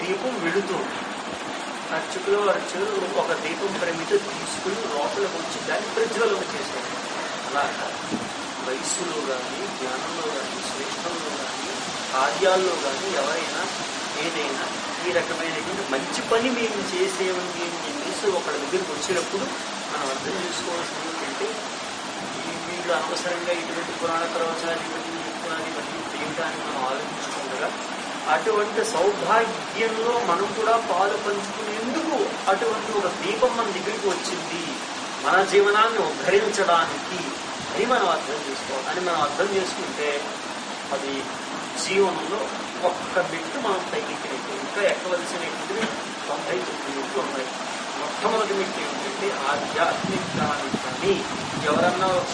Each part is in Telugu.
దీపం వెళుతూ అర్చకులు అర్చకులు ఒక దీపం ప్రమిత తీసుకుని లోపలికి వచ్చి దాన్ని ప్రజ్వలం చేశారు. అలాగా వయస్సులో కానీ జ్ఞానంలో కానీ శ్రేష్టంలో కానీ కార్యాల్లో కానీ ఎవరైనా ఏదైనా ఈ రకమైనటువంటి మంచి పని మేము చేసేవండి అని చెప్పేసి ఒకళ్ళ దగ్గరికి వచ్చినప్పుడు మనం అర్థం చేసుకోవాల్సింది ఏంటంటే వీళ్ళు అనవసరంగా ఇటువంటి పురాణ ప్రవచనాలు ఇవన్నీ చెప్తున్నారు ఇవన్నీ చేయడానికి మనం ఆలోచించుకుండగా అటువంటి సౌభాగ్యంలో మనం కూడా పాలు పంచుకునేందుకు అటువంటి ఒక దీపం మన దగ్గరికి వచ్చింది? మన జీవనాన్ని ఉద్ధరించడానికి అని మనం అర్థం చేసుకోవాలి. అని మనం అర్థం చేసుకుంటే అది జీవనంలో ఒక్క మెట్టు మనం తగ్గించినట్టు ఇంకా ఎక్కవలసినటువంటి తొంభై తొమ్మిది మెట్లు ఉన్నాయి మొట్టమొదటి మెట్టు ఏంటంటే ఆధ్యాత్మికాన్ని ఎవరన్నా ఒక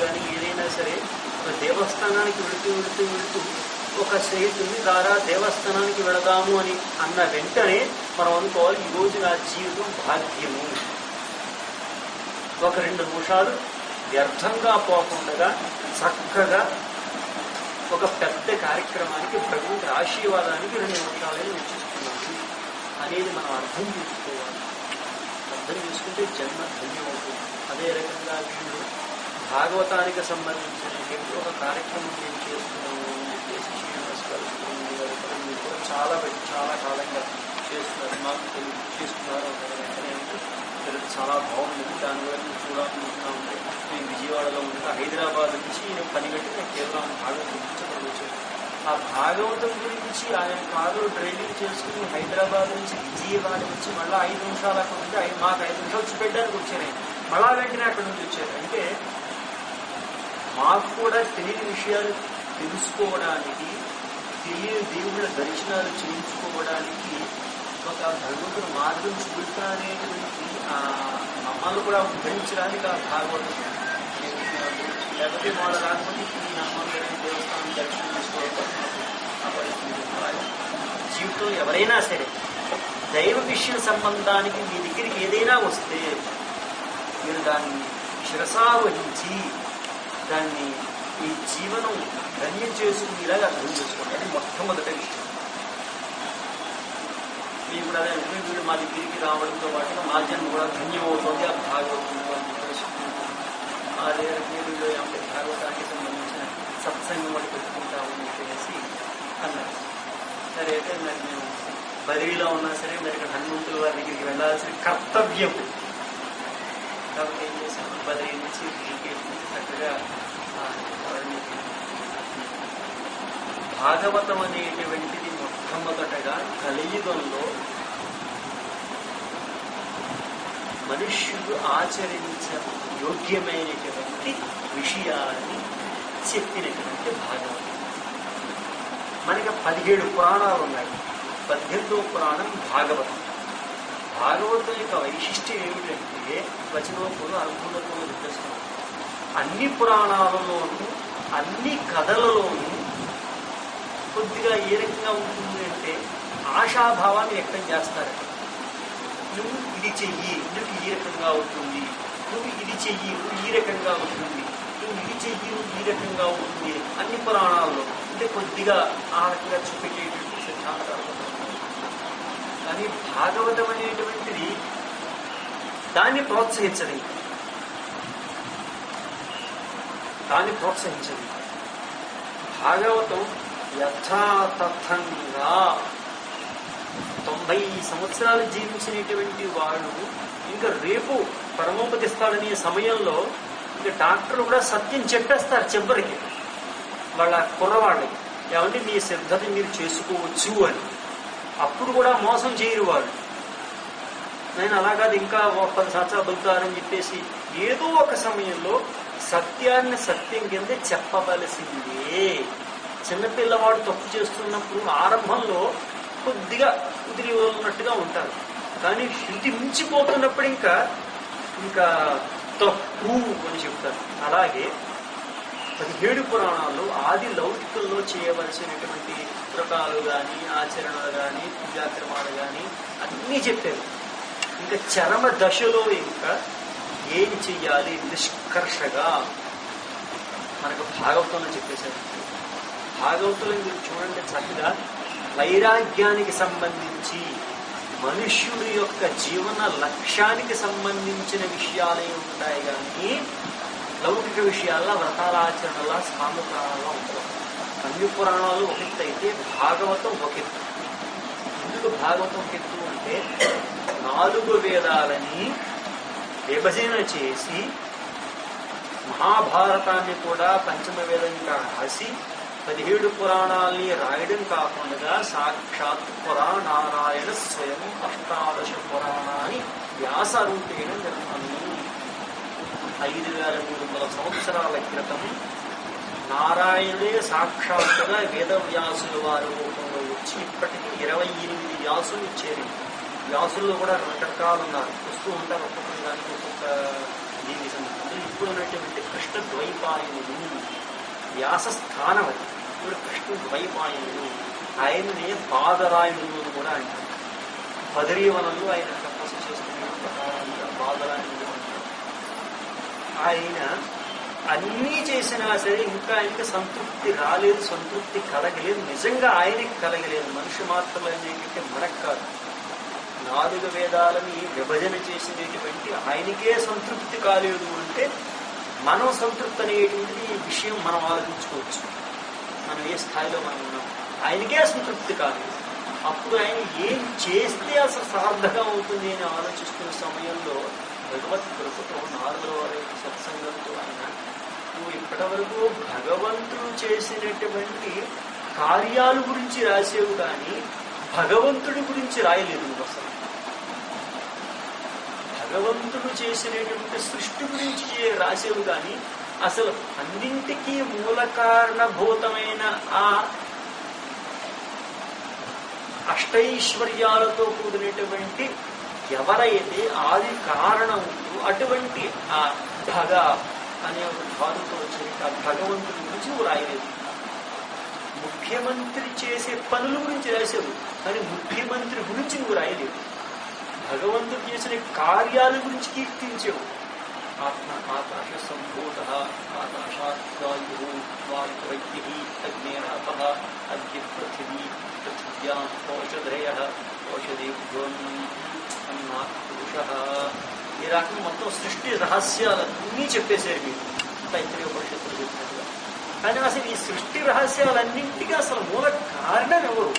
కానీ ఏదైనా సరే ఒక దేవస్థానానికి వెళుతూ వెళుతూ వెళుతూ ఒక స్నేహితుడిని ద్వారా దేవస్థానానికి వెళదాము అని అన్న వెంటనే మనం అనుకోవాలి ఈ రోజు నా జీవితం భాగ్యము ఒక రెండు నిమిషాలు వ్యర్థంగా పోకుండా చక్కగా ఒక పెద్ద కార్యక్రమానికి భగవంతుడి ఆశీర్వాదానికి రెండు నిమిషాలైనా వెచ్చిస్తున్నాను. అనేది మనం అర్థం చేసుకోవాలి. అర్థం చేసుకుంటే జన్మ ధన్యమవుతుంది. అదే రకంగా వీళ్ళు భాగవతానికి సంబంధించిన ఏదో ఒక కార్యక్రమం మేము చేస్తున్నాము శ్రీనివాస్ గారు సుబ్రహ్మణ్య గారు మీరు కూడా చాలా చాలా కాలంగా చేస్తున్నారు. మాకు తెలియదు చేస్తున్నారు. వెంటనే అంటే తెలుగు చాలా బాగుంది. దాని వల్ల మేము చూడాలనుకుంటా ఉంటే నేను విజయవాడలో ఉంటా. హైదరాబాద్ నుంచి నేను పని కట్టి నేను కేవలం భాగవతం గురించి ఆ భాగవతం గురించి ఆయన కారు డ్రైవింగ్ చేసుకుని హైదరాబాద్ నుంచి విజయవాడ నుంచి మళ్ళీ ఐదు నిమిషాలు అక్కడ ఉంటే మాకు ఐదు నిమిషాలు చూపెట్టడానికి వచ్చారు ఆయన. మళ్ళా వెంటనే అక్కడ నుంచి వచ్చారు. అంటే మాకు కూడా తెలియని విషయాలు తెలుసుకోవడానికి తెలియని దేవుళ్ళ దర్శనాలు చేయించుకోవడానికి ఒక భగవంతుడు మార్గం చూపుతా అనేటువంటి ఆ మమ్మల్ని కూడా ఉద్ధరించడానికి ఆ భాగవతం లేకపోతే వాళ్ళ రాకపోతే ఈ నమ్మకం దేవస్థానం దర్శనం చేసుకోవడం ఆ పరిస్థితి అలాగే ఎవరైనా సరే దైవ విషయ సంబంధానికి మీ దగ్గరికి ఏదైనా వస్తే మీరు దాన్ని శిరసావహించి దాన్ని ఈ జీవనం ధన్యం చేసుకునేలాగా అర్థం చేసుకోండి. అది మొట్టమొదటి విషయం. మీకు కూడా అదే అంటే వీళ్ళు మా దగ్గరికి రావడంతో పాటు మా జన్మ కూడా ధన్యమవుతుంది ఆ భాగవతం అని చెప్పేసి అదే రకంగా వీళ్ళు ఏమంటే భాగవతానికి సంబంధించిన సత్సంగం వాళ్ళు పెట్టుకుంటాము అని చెప్పేసి అన్నారు. సరే అయితే మరి మేము బదిలీలో ఉన్నా సరే మరి ఇక్కడ హనుమంతుల వారి దగ్గరికి వెళ్ళాల్సిన కర్తవ్యం. కాబట్టి ఏం చేశాను బదిలీ నుంచి రిషికేశ్ చక్కగా వారిని భాగవతం అనేటువంటిది మొట్టమొదటగా కలియుగంలో మనుష్యుడు ఆచరించ యోగ్యమైనటువంటి విషయాన్ని చెప్పినటువంటి భాగవతం. మనకి పదిహేడు పురాణాలు ఉన్నాయి. పద్దెనిమిదో పురాణం భాగవతం. భాగవతం యొక్క వైశిష్ట్యం ఏమిటంటే వచనోపులు అనుకూలతలు వికసిస్తాం అన్ని పురాణాలలోనూ అన్ని కథలలోనూ కొద్దిగా ఏ రకంగా ఉంటుంది అంటే ఆశాభావాన్ని వ్యక్తం చేస్తారు. నువ్వు ఇది చెయ్యి నువ్వు ఈ రకంగా అవుతుంది నువ్వు ఇది చెయ్యి నువ్వు ఈ రకంగా ఉంటుంది. నువ్వు ఇది చెయ్యి నువ్వు ఈ రకంగా ఉంటుంది. అన్ని పురాణాల్లో అంటే కొద్దిగా ఆ రకంగా చూపెట్టేటువంటి సిద్ధాంతాలు కానీ భాగవతం అనేటువంటిది దాన్ని ప్రోత్సహించదు. దాన్ని ప్రోత్సహించదు. భాగవతం యథాతథంగా తొంభై సంవత్సరాలు జీవించినటువంటి వాడు ఇంకా రేపు పరమోపతిస్తాడనే సమయంలో ఇంకా డాక్టర్ కూడా సత్యం చెప్పేస్తారు చివరికి. వాళ్ళ కుర్రవాళ్ళకి ఏమంటే మీ సిద్ధత మీరు చేసుకోవచ్చు అని. అప్పుడు కూడా మోసం చేయరు వాళ్ళు. నేను అలా కాదు ఇంకా ఒక పది సంవత్సరాలు బతుకుతారని చెప్పేసి ఏదో ఒక సమయంలో సత్యాన్ని సత్యం కింద చెప్పవలసిందే. చిన్నపిల్లవాడు తప్పు చేస్తున్నప్పుడు ఆరంభంలో కొద్దిగా కుదిరి ఉన్నట్టుగా ఉంటారు. కానీ శృతి మించిపోతున్నప్పుడు ఇంకా ఇంకా తప్పు అని చెప్తారు. అలాగే పదిహేడు పురాణాలు ఆది లౌకికంలో చేయవలసినటువంటి వ్రతాలు కానీ ఆచరణలు కానీ పూజాక్రమాలు కానీ అన్నీ చెప్పారు. ఇంకా చరమ దశలో ఇంకా ఏం చెయ్యాలి? నిష్కర్షగా మనకు భాగవతంలో చెప్పేశారు. భాగవతులను మీరు చూడండి చక్కగా వైరాగ్యానికి సంబంధించి మనుష్యుడి యొక్క జీవన లక్ష్యానికి సంబంధించిన విషయాలే ఉంటాయి కానీ లౌకిక విషయాల్లో వ్రతాల ఆచరణల స్వామి పురాణాల్లో ఉండవు అన్ని పురాణాలు ఒక ఎత్తు అయితే భాగవతం ఒక ఎత్తు. ఎందుకు భాగవతం ఒక ఎత్తు అంటే నాలుగు వేదాలని విభజన చేసి మహాభారతాన్ని కూడా పంచమ వేదంగా రాసి పదిహేడు పురాణాల్ని రాయడం కాకుండా సాక్షాత్ పురాణారాయణ స్వయం అష్టాదశ పురాణాన్ని వ్యాసరూపేణ నిర్మాణి. ఐదు వేల మూడు వందల సంవత్సరాల క్రితం నారాయణుడే సాక్షాత్తుగా వేదవ్యాసుల వారి రూపంలో వచ్చి ఇప్పటికీ ఇరవై ఎనిమిది వ్యాసులు ఇచ్చేది వ్యాసుల్లో కూడా రకరకాలు ఉన్నారు. వస్తూ ఉంటారు ఒక్కొక్క దానికి ఒక్కొక్క దీని సందర్భంలో ఇప్పుడు ఉన్నటువంటి కృష్ణ ద్వైపాయనుడు వ్యాసస్థానం అది. ఇప్పుడు కృష్ణ ద్వైపాయనుడు. ఆయననే బాదరాయణుడు అని కూడా అంటారు. బదరీవనంలో ఆయన తపస్సు చేస్తున్న ప్రకారంగా బాదరాయణుడు అంటారు. ఆయన అన్నీ చేసినా సరే ఇంకా ఆయనకి సంతృప్తి రాలేదు సంతృప్తి కలగలేదు. నిజంగా ఆయనకి కలగలేదు. మనిషి మాత్రమే అనేటువంటి మనకు కాదు. నాలుగు వేదాలని విభజన చేసినటువంటి ఆయనకే సంతృప్తి కాలేదు అంటే మనం సంతృప్తి అనేటువంటి ఈ విషయం మనం ఆలోచించుకోవచ్చు. మనం ఏ స్థాయిలో మనం ఉన్నాం? ఆయనకే సంతృప్తి కాదు. అప్పుడు ఆయన ఏం చేస్తే అసలు సార్థకం అవుతుంది అని ఆలోచిస్తున్న సమయంలో భగవత్ కృపతో నాలుగో వారి సత్సంగంతో ఆయన నువ్వు ఇప్పటివరకు భగవంతుడు చేసినటువంటి కార్యాల గురించి రాసేవు కానీ భగవంతుడి గురించి రాయలేదు నువ్వు అసలు. భగవంతుడు చేసినటువంటి సృష్టి గురించి రాసేవు కానీ అసలు అన్నింటికీ మూల కారణభూతమైన ఆ అష్టైశ్వర్యాలతో కూడినటువంటి ఎవరైతే ఆది కారణం ఉందో అటువంటి ఆ భగ అనే ఒక ధాతుతో వచ్చిన భగవంతుడి గురించి రాయలేదు ముఖ్యమంత్రి చేసే పనుల గురించి రాశారు. కానీ ముఖ్యమంత్రి గురించి నువ్వు రాయలేవు భగవంతుడు చేసిన కార్యాల గురించి కీర్తించావు ఆత్మ ఆకాశ సంభూత ఆకాశాత్ వాయు వాయువైద్య అగ్నేరాప అగ్ని పృథివీ పృథివ్యా ఔషధయ ఔషధేభ్యోం అన్నా పురుష ఈ రకంగా మొత్తం సృష్టి రహస్యాలన్నీ చెప్పేశారు మీరు తైత్రీయ పరిషత్తులు చెప్పినట్టుగా. కానీ అసలు ఈ సృష్టి రహస్యాలన్నింటికీ అసలు మూల కారణం ఎవరు?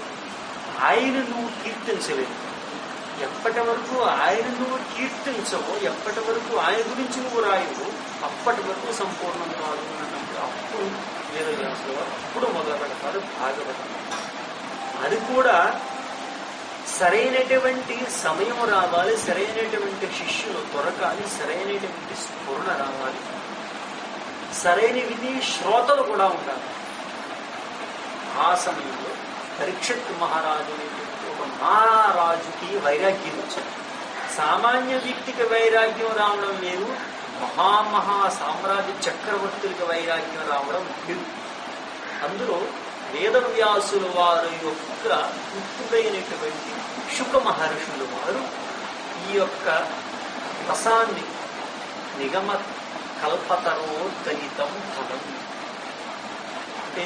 ఆయన నువ్వు కీర్తించలేదు. ఎప్పటి వరకు ఆయన నువ్వు కీర్తించవో ఎప్పటి వరకు ఆయన గురించి నువ్వు రాయవు అప్పటి వరకు సంపూర్ణం కాదు అన్నప్పుడు అప్పుడు వేదవ్యాసులు అప్పుడు మొదలు పెడతారు భాగవతం. అది కూడా సరైనటువంటి సమయం రావాలి సరైనటువంటి శిష్యులు దొరకాలి సరైనటువంటి స్ఫురణ రావాలి. సరైన విధి శ్రోతలు కూడా ఉండాలి. ఆ సమయంలో పరీక్షత్ మహారాజు ఒక మహారాజుకి వైరాగ్యం వచ్చింది. సామాన్య వ్యక్తికి వైరాగ్యం రావడం లేదు మహామహా సామ్రాజ్య చక్రవర్తులకి వైరాగ్యం రావడం లేదు అందులో వేదవ్యాసుల వారి యొక్క పుత్రుడైనటువంటి శుక మహర్షులు వారు ఈ యొక్క రసాన్ని నిగమ కల్పతరో దళితం ఫలం అంటే